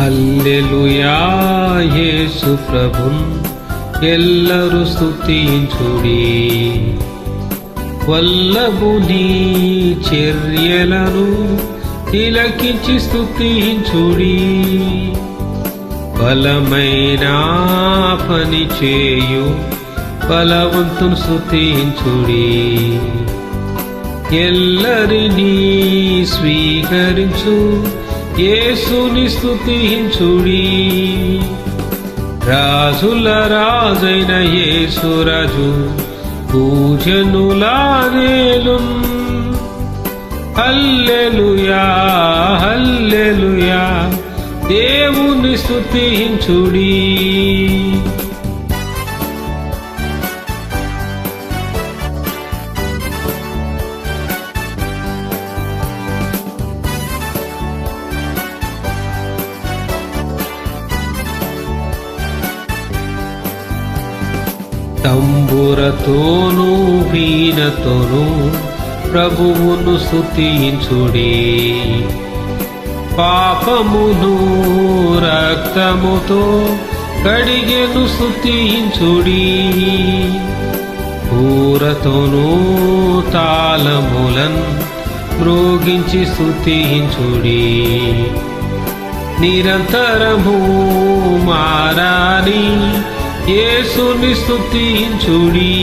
Alleluia యేసు ప్రభున్ ఎల్లరూ స్తుతించుడి. వల్లభుని చర్యలను తిలకించి స్తుతించుడి. బలమైన పని చేయు బలవంతును స్తుతించుడి. ఎల్లరినీ స్వీకరించు యేసుని స్థుతించుడి రాజుల రాజైన యేసురాజు పూజనులానేలు హల్లెలుయా హల్లెలుయా దేవుని స్తుతించుడి. తంబురతోనూ వీణతోనూ ప్రభువును స్తుతించుడి. పాపమును రక్తముతో కడిగెను స్తుతించుడి. పూరతోనూ తాళములన్ మ్రోగించి స్తుతించుడి. నిరంతరము మారాని యేసుని స్థుతించుడి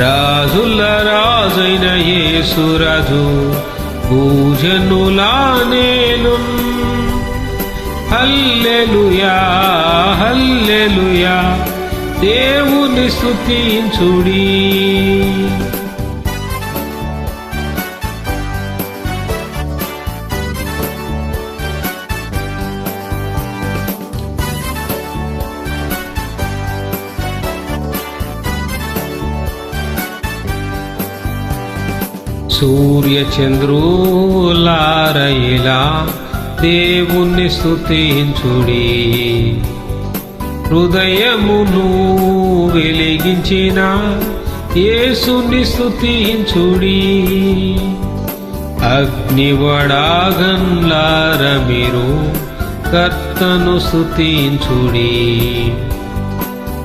రాజుల రాజైన యేసురాజు పూజనులానేలు హల్లెలుయా హల్లెలుయా దేవుని స్తుతించుడి. సూర్యచంద్రులారయిలా దేవుణ్ణి స్థుతించుడి హృదయమును వెలిగించిన యేసుని స్థుతించుడి అగ్నివడాగన్లార మీరు కర్తను స్థుతించుడి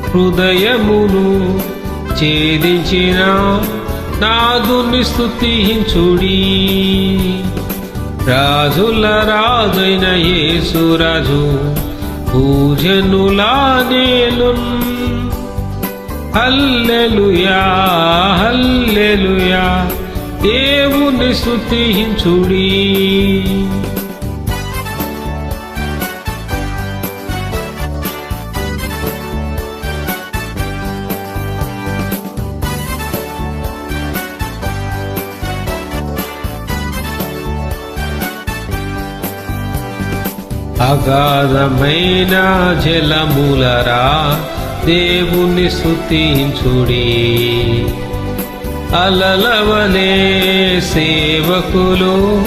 హృదయమును ఛేదించిన నాదుని స్థుతించుడి రాజుల రాజైన యేసురాజు పూజనులా పూజనులానేలు హల్లెలుయా హల్లెలుయా దేవుని స్తుతించుడి అగాధమైన జలములరా దేవుని స్తుతించుడి. అలలవలే సేవకులు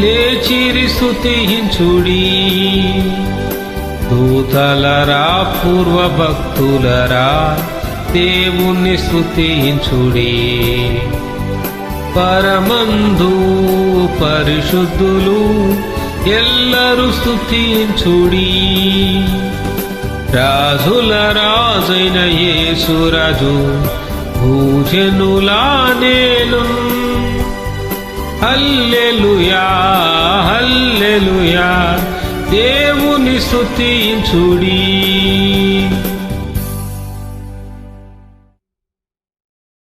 లేచిరి స్తుతించుడి. దూతలరా పూర్వ భక్తులరా దేవుని స్తుతించుడి. పరమందు పరిశుద్ధులు ఎల్లరూ స్థుతించుడి రాజుల రాజైన యేసురాజు భూజనులానేలు హల్లెలుయా హల్లెలుయా దేవుని స్తుతించుడి.